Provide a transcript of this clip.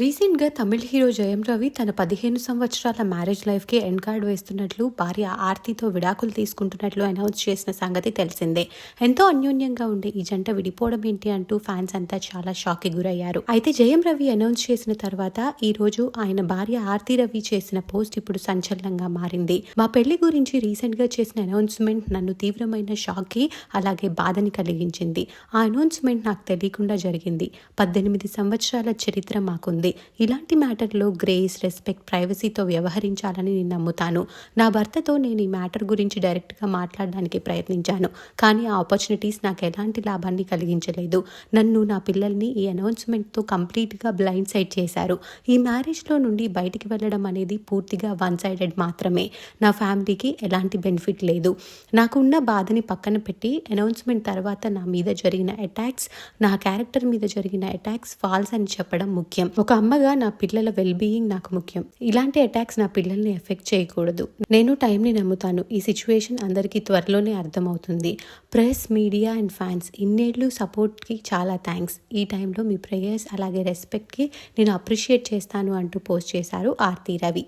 రీసెంట్గా తమిళ హీరో జయం రవి తన పదిహేను సంవత్సరాల మ్యారేజ్ లైఫ్కి ఎండ్ కార్డ్ వేస్తున్నట్లు భార్య ఆర్తితో విడాకులు తీసుకుంటున్నట్లు అనౌన్స్ చేసిన సంగతి తెలిసిందే. ఎంతో అన్యోన్యంగా ఉండే ఈ జంట విడిపోవడం ఏంటి అంటూ ఫ్యాన్స్ అంతా చాలా షాక్కి గురయ్యారు. అయితే జయం రవి అనౌన్స్ చేసిన తర్వాత ఈ రోజు ఆయన భార్య ఆర్తి రవి చేసిన పోస్ట్ ఇప్పుడు సంచలనంగా మారింది. మా పెళ్ళి గురించి రీసెంట్గా చేసిన అనౌన్స్మెంట్ నన్ను తీవ్రమైన షాక్కి అలాగే బాధని కలిగించింది. ఆ అనౌన్స్మెంట్ నాకు తెలియకుండా జరిగింది. పద్దెనిమిది సంవత్సరాల చరిత్ర మాకుంది. ఇలాంటి మ్యాటర్లో గ్రేస్ రెస్పెక్ట్ ప్రైవసీతో వ్యవహరించాలని నేను నమ్ముతాను. నా భర్తతో నేను ఈ మ్యాటర్ గురించి డైరెక్ట్గా మాట్లాడడానికి ప్రయత్నించాను. కానీ ఆ ఆపర్చునిటీస్ నాకు ఎలాంటి లాభాన్ని కలిగించలేదు. నన్ను నా పిల్లల్ని ఈ అనౌన్స్మెంట్తో కంప్లీట్గా బ్లైండ్ సైడ్ చేశారు. ఈ మ్యారేజ్లో నుండి బయటికి వెళ్ళడం అనేది పూర్తిగా వన్ సైడెడ్ మాత్రమే. నా ఫ్యామిలీకి ఎలాంటి బెనిఫిట్ లేదు. నాకున్న బాధని పక్కన పెట్టి అనౌన్స్మెంట్ తర్వాత నా మీద జరిగిన అటాక్స్ నా క్యారెక్టర్ మీద జరిగిన అటాక్స్ ఫాల్స్ అని చెప్పడం ముఖ్యం. ఒక అమ్మగా నా పిల్లల వెల్ బీయింగ్ నాకు ముఖ్యం. ఇలాంటి అటాక్స్ నా పిల్లల్ని ఎఫెక్ట్ చేయకూడదు. నేను టైంని నమ్ముతాను. ఈ సిచ్యువేషన్ అందరికీ త్వరలోనే అర్థమవుతుంది. ప్రెస్ మీడియా అండ్ ఫ్యాన్స్ ఇన్నేళ్ళు సపోర్ట్కి చాలా థ్యాంక్స్ ఈ టైంలో మీ ప్రేయర్స్ అలాగే రెస్పెక్ట్కి నేను అప్రిషియేట్ చేస్తాను అంటూ పోస్ట్ చేశారు ఆర్తి రవి.